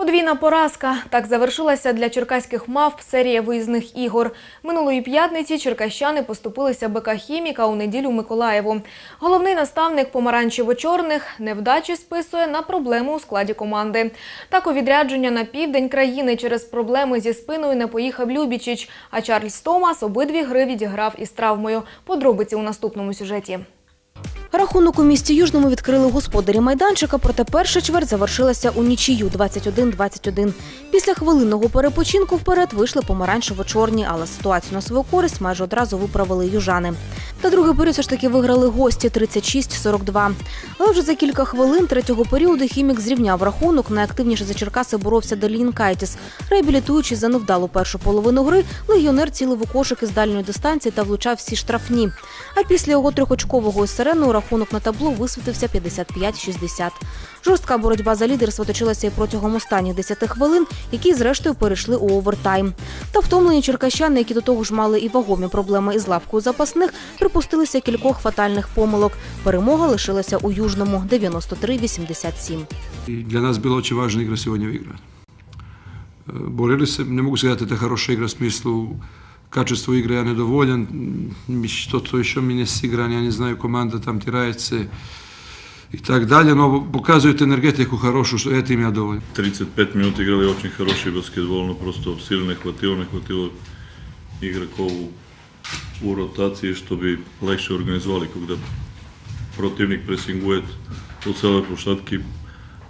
Подвійна поразка. Так завершилася для черкаських мавп серія виїзних ігор. Минулої п'ятниці черкащани поступилися БК «Хіміка» у неділю Миколаєву. Головний наставник помаранчево-чорних невдачі списує на проблеми у складі команди. Так у відрядження на південь країни через проблеми зі спиною не поїхав Любічич, а Чарльз Томас обидві гри відіграв із травмою. Подробиці у наступному сюжеті. Рахунок у місті Южному відкрили господарі майданчика, проте перша чверть завершилася у нічию 21-21. Після хвилинного перепочинку вперед вийшли помаранчево-чорні, але ситуацію на свою користь майже одразу виправили южани. Та другий період все ж таки виграли гості 36-42. Але вже за кілька хвилин третього періоду хімік зрівняв рахунок. Найактивніше за Черкаси боровся Делін Кайтіс. Реабілітуючись за невдалу першу половину гри, легіонер цілив у кошики з дальньої дистанції та влучав всі штрафні. А після його трьохочкового із сирену рахунок на табло висвітився 55-60. Жорстка боротьба за лідерство точилася і протягом останніх 10 хвилин, які зрештою перейшли у овертайм. Та втомлені черкащани, які до того ж мали і вагомі проблеми із лавкою запасних, припустилися кількох фатальних помилок. Перемога лишилася у Южному 93-87. И для нас было очень важно игра сегодня выиграть. Э, Боролись, не могу сказать, это хорошая игра в смысле качества игры я недоволен. М, Что-то еще мне сыграно, я не знаю, команда там теряется и так далее, но показывает энергетику хорошую, что этим я доволен. 35 минут играли очень хороший баскетбол, но просто сил не хватило, не хватило игроков у ротација што би лесно организовали кога противник пресингует од целата площадки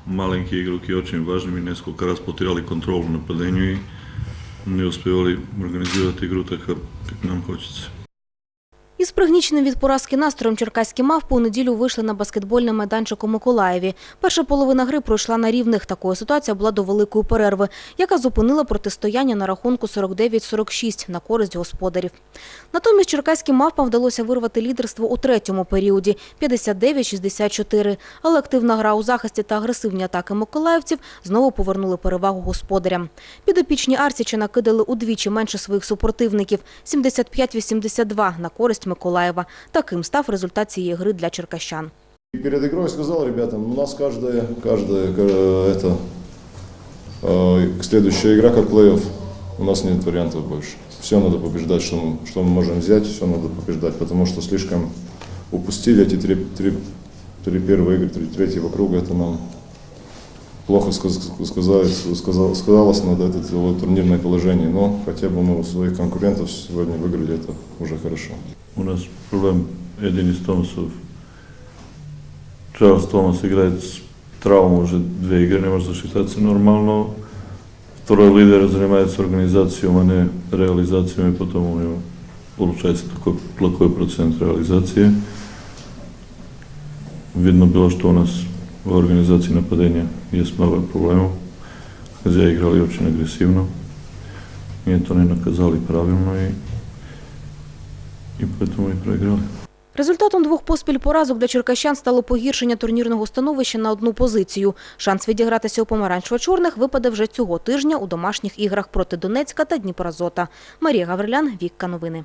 маленки игроки очень важни ми несколку раз потирали контрол на падењу и не успевали организирати игру така како нам хочеше Із пригніченим від поразки настроєм черкаські мавпи у неділю вийшли на баскетбольний майданчик у Миколаєві. Перша половина гри пройшла на рівних. Такою ситуація була до великої перерви, яка зупинила протистояння на рахунку 49-46 на користь господарів. Натомість черкаським мавпам вдалося вирвати лідерство у третьому періоді 59-64. Але активна гра у захисті та агресивні атаки миколаївців знову повернули перевагу господарям. Підопічні Арсіча накидали удвічі менше своїх супротивників 75-82 на користь Миколаєва. Таким став результат цієї гри для черкащан. И перед игрой сказал ребятам, у нас каждая, каждая э, это, э, следующая игра как плей-офф. У нас нет вариантов больше. Все надо побеждать, что мы, что мы можем взять, все надо побеждать, потому что слишком упустили эти три, три, три первые игры, три, третьего круга, это нам плохо сказ- сказалось, сказал- сказалось на это вот турнирное положение, но хотя бы мы у своих конкурентов сегодня выиграли, это уже хорошо. У нас проблем едини с Томасов. Charles Томас играет с травмой уже две игры, не может засчитаться нормально. Второй лидер занимается организацией, а не реализацией, и потом у него получается такой плохой процент реализации. Видно было, что у нас в организации нападения есть много проблемов. Хозяи играли очень агрессивно. И это не наказали правильно, и, и поэтому и проиграли. Результатом двох поспіль поразок для черкащан стало погіршення турнірного становища на одну позицію. Шанс відігратися у помаранчево-чорних випаде вже цього тижня у домашніх іграх проти Донецька та Дніпрозота. Марія Гаврилян, Вікка Новини.